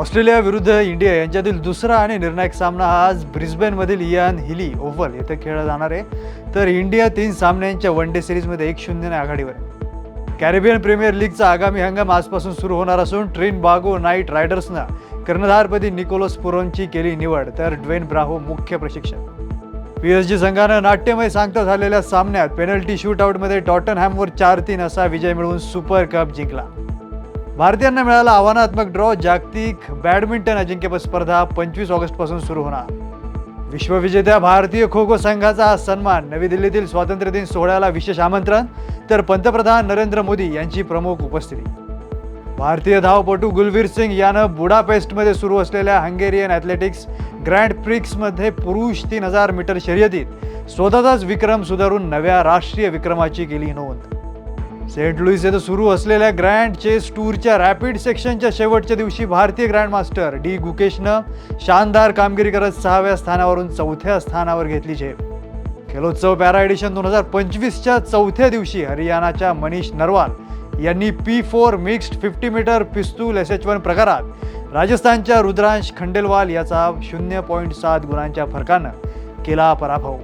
Australia विरुद्ध India यांच्यातील दुसरा आणि निर्णायक सामना आज ब्रिस्बेनमधील इयान हिली ओव्हल येथे खेळला जाणार आहे. तर इंडिया तीन सामन्यांच्या वन डे सिरीजमध्ये एक शून्यने आघाडीवर आहे. कॅरेबियन प्रीमियर लीगचा आगामी हंगाम आजपासून सुरू होणार असून ट्रेन बागो नाईट रायडर्सनं कर्णधारपदी निकोलस पुरोनची केली निवड तर ड्वेन ब्राहो मुख्य प्रशिक्षक. पी एस जी संघानं नाट्यमय सांगता झालेल्या सामन्यात पेनल्टी शूटआउटमध्ये टॉटनहॅमवर चार तीन असा विजय मिळवून सुपर कप जिंकला. भारतीयांना मिळाला आव्हानात्मक ड्रॉ जागतिक बॅडमिंटन अजिंक्यपद स्पर्धा पंचवीस ऑगस्टपासून सुरू होणार. विश्वविजेत्या भारतीय खो खो संघाचा हा सन्मान नवी दिल्लीतील स्वातंत्र्य दिन सोहळ्याला विशेष आमंत्रण तर पंतप्रधान नरेंद्र मोदी यांची प्रमुख उपस्थिती. भारतीय धावपटू गुलवीर सिंग यानं बुडापेस्टमध्ये सुरू असलेल्या हंगेरियन ॲथलेटिक्स ग्रँड प्रिक्समध्ये पुरुष तीन हजार मीटर शर्यतीत स्वतःचाच विक्रम सुधारून नव्या राष्ट्रीय विक्रमाची केली नोंद. सेंट लुईस येथे सुरू असलेल्या ग्रँड चेस टूरच्या रॅपिड सेक्शनच्या शेवटच्या दिवशी भारतीय ग्रँडमास्टर डी गुकेशनं शानदार कामगिरी करत सहाव्या स्थानावरून चौथ्या स्थानावर घेतली झेप. खेलोत्सव पॅरा एडिशन दोन हजार पंचवीसच्या चौथ्या दिवशी हरियाणाच्या मनीष नरवाल यांनी P four mixed fifty metre पिस्तूल एस एच वन प्रकारात राजस्थानच्या रुद्रांश खंडेलवाल याचा शून्य पॉईंट सात गुणांच्या फरकानं केला पराभव.